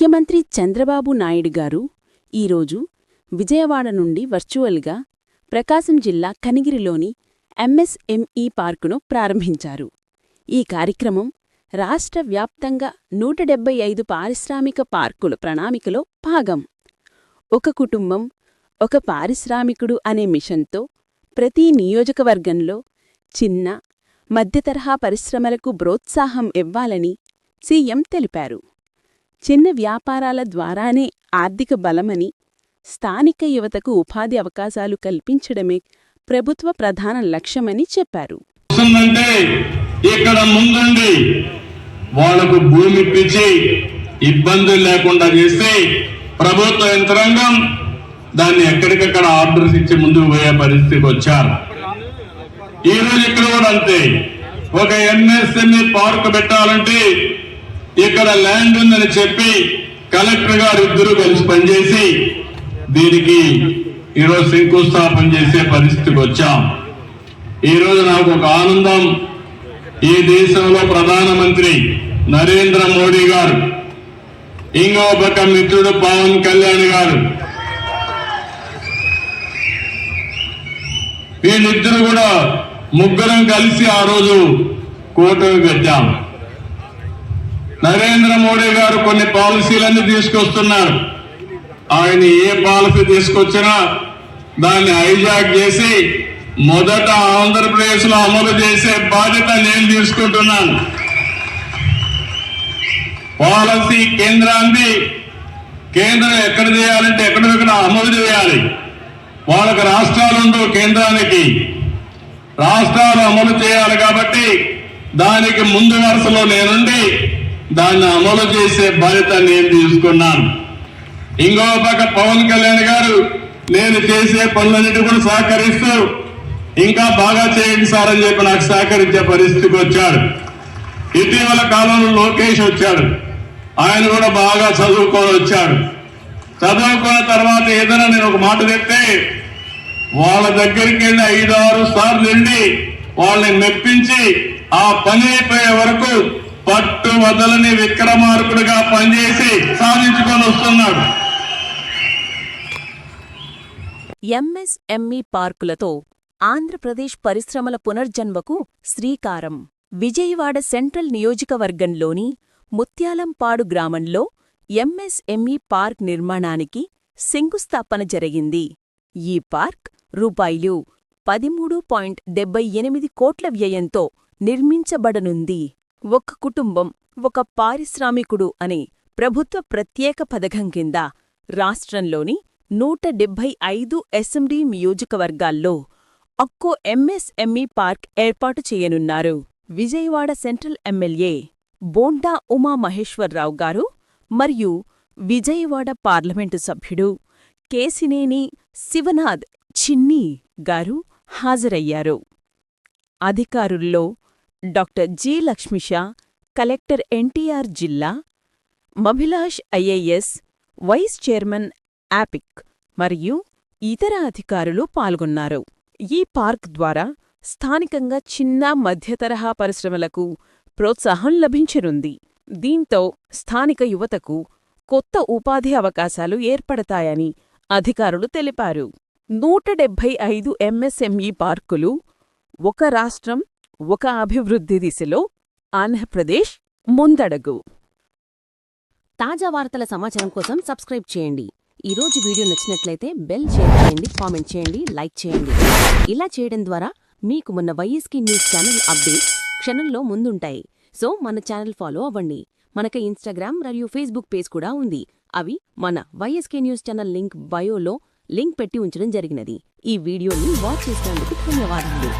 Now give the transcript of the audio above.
ముఖ్యమంత్రి చంద్రబాబు నాయుడు గారు ఈరోజు విజయవాడ నుండి వర్చువల్గా ప్రకాశం జిల్లా కనిగిరిలోని ఎంఎస్ఎంఈ పార్కును ప్రారంభించారు. ఈ కార్యక్రమం రాష్ట్ర వ్యాప్తంగా నూట డెబ్బై ఐదు పారిశ్రామిక పార్కుల ప్రణాళికలో భాగం. ఒక కుటుంబం ఒక పారిశ్రామికుడు అనే మిషన్తో ప్రతి నియోజకవర్గంలో చిన్న మధ్యతరహా పరిశ్రమలకు ప్రోత్సాహం ఇవ్వాలని సీఎం తెలిపారు. చిన్న వ్యాపారాల ద్వారానే ఆర్థిక బలమని స్థానిక యువతకు ఉపాధి అవకాశాలు కల్పించడమే ప్రభుత్వ ప్రధాన లక్ష్యమని చెప్పారు. ఇక్కడ ముందుండి వాళ్ళకు భూమి ఇప్పించి ఇబ్బందులు లేకుండా చేస్తే ప్రభుత్వ యంత్రాంగం దాన్ని ఎక్కడికక్కడ ఆర్డర్స్ ఇచ్చి ముందుకు పోయే పరిస్థితికి వచ్చారు. ఈరోజు ఇక్కడ కూడా అంతే. ఒక ఎంఎస్ఎంఈ పార్క్ పెట్టాలంటే ఇక్కడ ల్యాండ్ ఉందని చెప్పి కలెక్టర్ గారు ఇద్దరు కలిసి పనిచేసి దీనికి ఈరోజు శంకుస్థాపన చేసే పరిస్థితికి వచ్చాం. ఈరోజు నాకు ఒక ఆనందం. ఈ దేశంలో ప్రధానమంత్రి నరేంద్ర మోడీ గారు ఇంకో పక్క మిత్రుడు పవన్ కళ్యాణ్ గారు వీళ్ళిద్దరు కూడా ముగ్గురం కలిసి ఆ రోజు కూటమి పెట్టాము నరేంద్ర మోడీ గారు కొన్ని పాలసీలన్నీ తీసుకొస్తున్నారు. ఆయన ఏ పాలసీ తీసుకొచ్చినా దాన్ని హైజాక్ చేసి మొదట ఆంధ్రప్రదేశ్లో అమలు చేసే బాధ్యత నేను తీసుకుంటున్నాను. పాలసీ కేంద్రాన్ని కేంద్రం ఎక్కడ చేయాలంటే ఎక్కడెక్కడ అమలు చేయాలి. వాళ్ళకి రాష్ట్రాలు ఉండవు కేంద్రానికి. రాష్ట్రాలు అమలు చేయాలి కాబట్టి దానికి ముందు వరుసలో నేనుండి దాన్ని అమలు చేసే బాధ్యత నేను తీసుకున్నాను. ఇంకో పక్క పవన్ కళ్యాణ్ గారు నేను చేసే పనులన్నిటి కూడా సహకరిస్తూ ఇంకా బాగా చేయండి సార్ అని చెప్పి నాకు సహకరించే పరిస్థితికి వచ్చాడు. ఇటీవల కాలంలో లోకేష్ వచ్చాడు. ఆయన కూడా బాగా చదువుకొని వచ్చాడు. చదువుకున్న తర్వాత ఏదైనా నేను ఒక మాట చెప్తే వాళ్ళ దగ్గరికి వెళ్ళి ఐదు ఆరు సార్లు వెళ్ళి వాళ్ళని మెప్పించి ఆ పని అయిపోయే వరకు పట్టు వదలని విక్రమార్కుడుగా పనిచేసి సాధించుకొని వస్తున్నాడు. ఎంఎస్ఎంఈ పార్కులతో ఆంధ్రప్రదేశ్ పరిశ్రమల పునర్జన్మకు శ్రీకారం. విజయవాడ సెంట్రల్ నియోజకవర్గంలోని ముత్యాలంపాడు గ్రామంలో ఎంఎస్ఎంఈ పార్క్ నిర్మాణానికి శంకుస్థాపన జరిగింది. ఈ పార్క్ రూపాయలు పదిమూడు పాయింట్ డెబ్బై ఎనిమిది కోట్ల వ్యయంతో నిర్మించబడనుంది. ఒక కుటుంబం ఒక పారిశ్రామికుడు అనే ప్రభుత్వ ప్రత్యేక పథకం కింద రాష్ట్రంలోని నూట డెబ్బై ఐదు ఎస్ఎండి నియోజకవర్గాల్లో ఒక్కో ఎంఎస్ఎంఈ పార్క్ ఏర్పాటు చేయనున్నారు. విజయవాడ సెంట్రల్ ఎమ్మెల్యే బోండా ఉమామహేశ్వరరావు గారు మరియు విజయవాడ పార్లమెంటు సభ్యుడు కేసినేని శివనాథ్ చిన్ని గారు హాజరయ్యారు. అధికారుల్లో doctor G Lakshmisha collector NTR జిల్లా మభిలాష్ ఐఏఎస్ వైస్ చైర్మన్ యాపిక్ మరియు ఇతర అధికారులు పాల్గొన్నారు. ఈ పార్క్ ద్వారా స్థానికంగా చిన్న మధ్యతరహా పరిశ్రమలకు ప్రోత్సాహం లభించనుంది. దీంతో స్థానిక యువతకు కొత్త ఉపాధి అవకాశాలు ఏర్పడతాయని అధికారులు తెలిపారు. నూట డెబ్భై ఐదు ఎంఎస్ఎంఈ పార్కులు ఒక రాష్ట్రం ఒక అభివృద్ధి దిశలో ఆంధ్రప్రదేశ్ ముందడగు. తాజా వార్తల సమాచారం కోసం సబ్స్క్రైబ్ చేయండి. ఈరోజు వీడియో నచ్చినట్లయితే బెల్ షేర్ చేయండి కామెంట్ చేయండి లైక్ చేయండి. ఇలా చేయడం ద్వారా మీకు మొన్న వైఎస్కి న్యూస్ ఛానల్ అప్డేట్ క్షణంలో ముందుంటాయి. సో మన ఛానల్ ఫాలో అవ్వండి. మనకు ఇన్స్టాగ్రామ్ మరియు ఫేస్బుక్ పేజ్ కూడా ఉంది. అవి మన వైఎస్కే న్యూస్ ఛానల్ లింక్ బయోలో లింక్ పెట్టి ఉంచడం జరిగినది. ఈ వీడియోని వాచ్ చేసినందుకు ధన్యవాదాలు